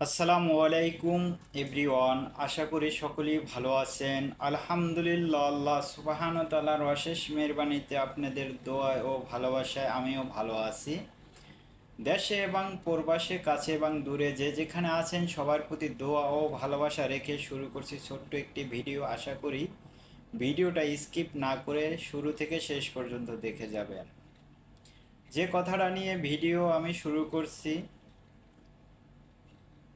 আসসালামু আলাইকুম এভরিওয়ান, আশা করি সকলেই ভালো আছেন। আলহামদুলিল্লাহ, আল্লাহ সুবাহান তালার অশেষ মেহরবানিতে আপনাদের দোয়া ও ভালোবাসায় আমিও ভালো আছি। দেশে এবং প্রবাসে, কাছে এবং দূরে যে যেখানে আছেন, সবার প্রতি দোয়া ও ভালোবাসা রেখে শুরু করছি ছোট্ট একটি ভিডিও। আশা করি ভিডিওটা স্কিপ না করে শুরু থেকে শেষ পর্যন্ত দেখে যাবেন। যে কথাটা নিয়ে ভিডিও আমি শুরু করছি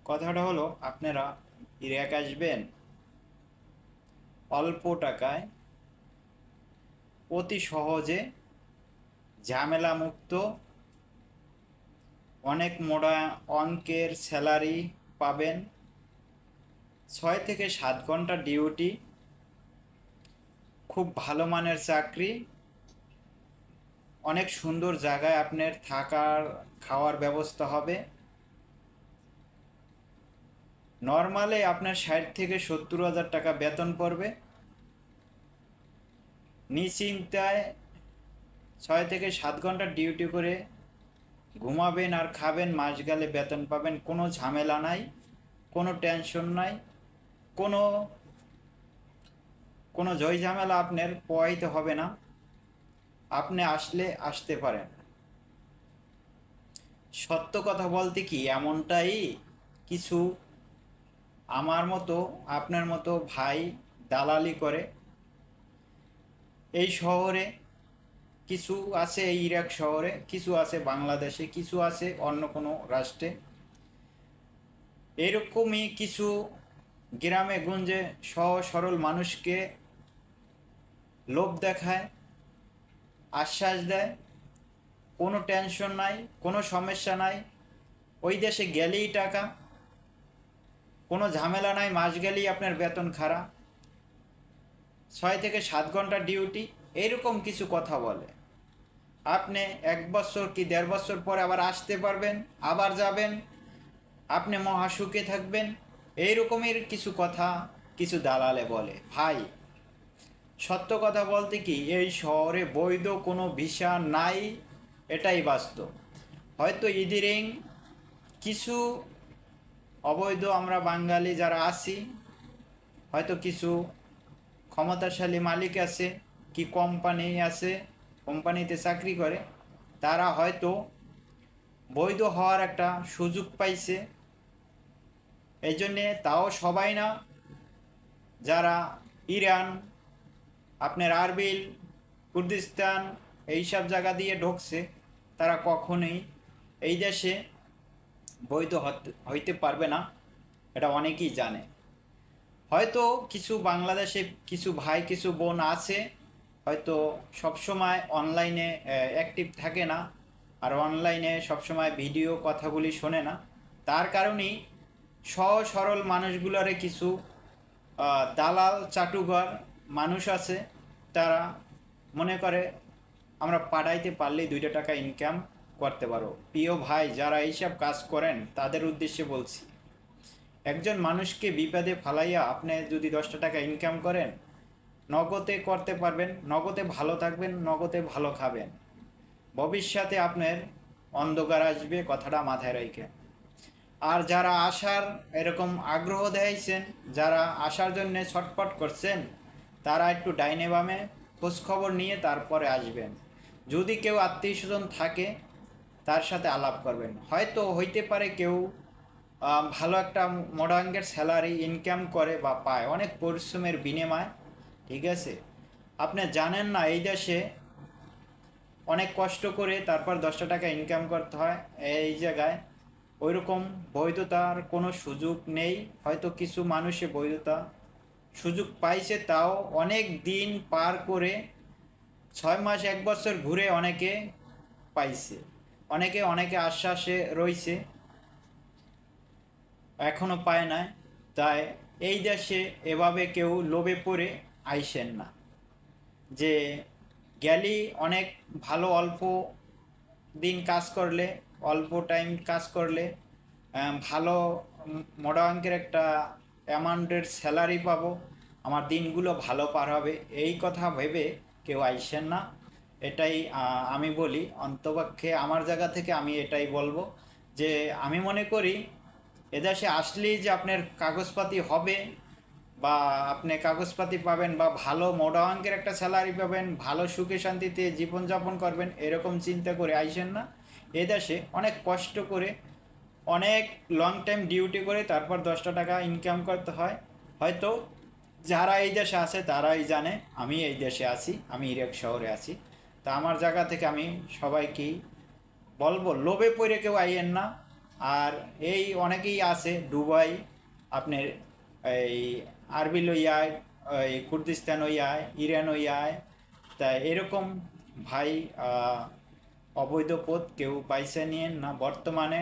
কথাটা হলো, আপনারা ইরাক আসবেন, অল্প টাকায় অতি সহজে ঝামেলা মুক্ত অনেক মোটা অঙ্কের স্যালারি পাবেন। ছয় থেকে সাত ঘণ্টা ডিউটি, খুব ভালো মানের চাকরি, অনেক সুন্দর জায়গায় আপনার থাকার, খাওয়ার ব্যবস্থা হবে। নর্মালে আপনার ষাট থেকে সত্তর হাজার টাকা বেতন পড়বে। নিশ্চিন্তায় ছয় থেকে সাত ঘণ্টা ডিউটি করে ঘুমাবেন আর খাবেন মাস গেলে বেতন পাবেন, কোনো ঝামেলা নাই, কোনো টেনশন নাই, কোনো কোনো জয় ঝামেলা আপনার পোয়াইতে হবে না। আপনি আসলে আসতে পারেন। সত্য কথা বলতে কি, এমনটাই কিছু আমার মতো, আপনার মতো ভাই দালালি করে। এই শহরে কিছু আছে এই ইরাক শহরে, কিছু আছে বাংলাদেশে, কিছু আছে অন্য কোনো রাষ্ট্রে। এরকমই কিছু গ্রামে গঞ্জে সহজ সরল মানুষকে লোভ দেখায়, আশ্বাস দেয়। কোনো টেনশন নাই, কোনো সমস্যা নাই। ওই দেশে গেলেই টাকা। কোনো ঝামেলা নাই, মাস গেলেই আপনার বেতন খারাপ। ছয় থেকে সাত ঘণ্টা ডিউটি এইরকম কিছু কথা বলে। আপনি এক বছর কি দেড় বছর পরে আবার আসতে পারবেন, আবার যাবেন, আপনি মহাসুখে থাকবেন, এইরকমের কিছু কথা কিছু দালালে বলে। ভাই, সত্য কথা বলতে কি, এই শহরে বৈধ কোনো ভিসা নাই, এটাই বাস্তব। হয়তো ইদিরিং কিছু অবৈধ আমরা বাঙালি যারা আছি, হয়তো কিছু ক্ষমতাশালী মালিক আছে, কি কোম্পানি আছে, কোম্পানিতে চাকরি করে, তারা হয়তো বৈধ হওয়ার একটা সুযোগ পাইছে। এই জন্যে তাও সবাই না, যারা ইরান, আপনার আরবিল, কুর্দিস্তান, এইসব জায়গা দিয়ে ঢুকছে, তারা কখনোই এই দেশে বৈধ হইতে পারবে না, এটা অনেকেই জানে। হয়তো কিছু বাংলাদেশে কিছু ভাই, কিছু বোন আছে, হয়তো সবসময় অনলাইনে অ্যাক্টিভ থাকে না, আর অনলাইনে সবসময় ভিডিও কথাগুলি শোনে না। তার কারণেই সহজ সরল মানুষগুলোরে কিছু দালাল, চাটুঘর মানুষ আছে, তারা মনে করে, আমরা পাঠাইতে পারলেই দুইটা টাকা ইনকাম করতে পারো। প্রিয় ভাই, যারা এইসব কাজ করেন, তাদের উদ্দেশ্যে বলছি, একজন মানুষকে বিপদে ফালাইয়া আপনি যদি দশটা টাকা ইনকাম করেন, নগদে করতে পারবেন, নগদে ভালো থাকবেন, নগদে ভালো খাবেন। ভবিষ্যতে আপনার অন্ধকার আসবে, কথাটা মাথায় রেখে। আর যারা আসার এরকম আগ্রহ দেখাইছেন, যারা আসার জন্য ছটপট করছেন, তারা একটু ডাইনে বামে খোঁজখবর নিয়ে তারপরে আসবেন। যদি কেউ আত্মীয় স্বজন থাকে তার সাথে আলাপ করবেন। হয়তো হইতে পারে কেউ ভালো একটা মোডাঙ্গের স্যালারি ইনকাম করে বা পায়, অনেক পরিশ্রমের বিনিময়, ঠিক আছে? আপনি জানেন না, এই দেশে অনেক কষ্ট করে তারপর দশটা টাকা ইনকাম করতে হয়, এই জায়গায়। ওই রকম বৈধতার কোনো সুযোগ নেই, হয়তো কিছু মানুষে বৈধতা সুযোগ পাইছে, তাও অনেক দিন পার করে ছয় মাস, এক বছর ঘুরে অনেকে পাইছে। অনেকে অনেকে আশ্বাসে রয়েছে এখনও পায় না তাই এই দেশে এভাবে কেউ লোভে পড়ে আইসেন না। যে গেলি অনেক ভালো অল্প দিন কাজ করলে, অল্প টাইম কাজ করলে ভালো মোটা অঙ্কের একটা অ্যামাউন্টের স্যালারি পাবো, আমার দিনগুলো ভালো পার হবে, এই কথা ভেবে কেউ আইসেন না। এটাই আমি বলি, অন্তপক্ষে আমার জায়গা থেকে আমি এটাই বলব যে আমি মনে করি, এদেশে আসলেই যে আপনার কাগজপাতি হবে বা আপনি কাগজপাতি পাবেন বা ভালো মোটা অঙ্কের একটা স্যালারি পাবেন, ভালো সুখে শান্তিতে জীবনযাপন করবেন, এরকম চিন্তা করে আইসেন না। এদেশে অনেক কষ্ট করে, অনেক লং টাইম ডিউটি করে তারপর দশটা টাকা ইনকাম করতে হয়। হয়তো যারা এই দেশে আছে তারাই জানে, আমি এই দেশে আছি, আমি ইরাক শহরে আছি। তা আমার জায়গা থেকে আমি সবাইকেই বলব, লোভে পড়ে কেউ আইয়েন না। আর এই অনেকেই আছে দুবাই, আপনার এই আরবি লইয়ায়, এই কুর্দিস্তান হইয়ায়, ইরান হইয়ায়। তা এরকম ভাই অবৈধ পথ কেউ পাইছে নিয়েন না। বর্তমানে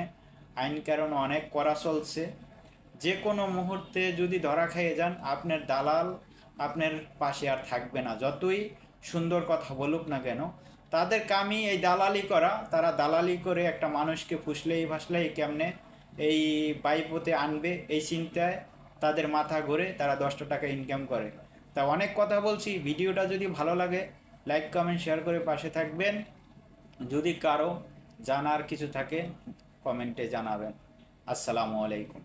আইন কারণ অনেক করা চলছে। যে কোনো মুহূর্তে যদি ধরা খেয়ে যান, আপনার দালাল আপনার পাশে আর থাকবে না। যতই সুন্দর কথা বলুক না কেন তাদের কামই এই দালালি করা, তারা দালালি করে একটা মানুষকে ফুসলেই ভাসলেই কেমনে এই বাইপথে আনবে, এই চিন্তায় তাদের মাথা ঘুরে তারা দশটা টাকা ইনকাম করে। তা অনেক কথা বলছি, ভিডিওটা যদি ভালো লাগে লাইক কমেন্ট শেয়ার করে পাশে থাকবেন। যদি কারও জানার কিছু থাকে কমেন্টে জানাবেন। আসসালামু আলাইকুম।